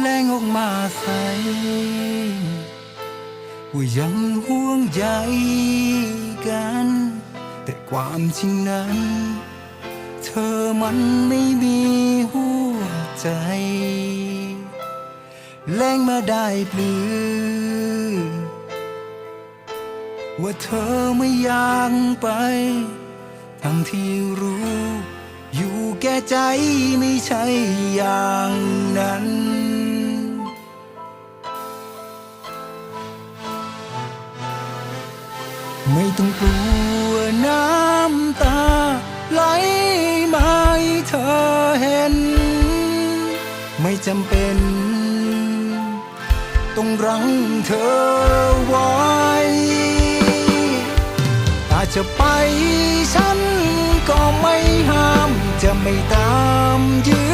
แรงออกมาใส่ว่ายังห่วงใยกัน แต่ความจริงนั้น เธอมันไม่มีหัวใจแรงมาได้ปลือว่าเธอไม่อยากไป ทั้งที่รู้ อยู่แก่ใจไม่ใช่อย่าง ไม่ต้องกลัวน้ำตา ไหลมาให้เธอเห็น ไม่จำเป็น ต้องรั้งเธอไว้ถ้าจะไปฉันก็ไม่ห้ามจะไม่ตามยื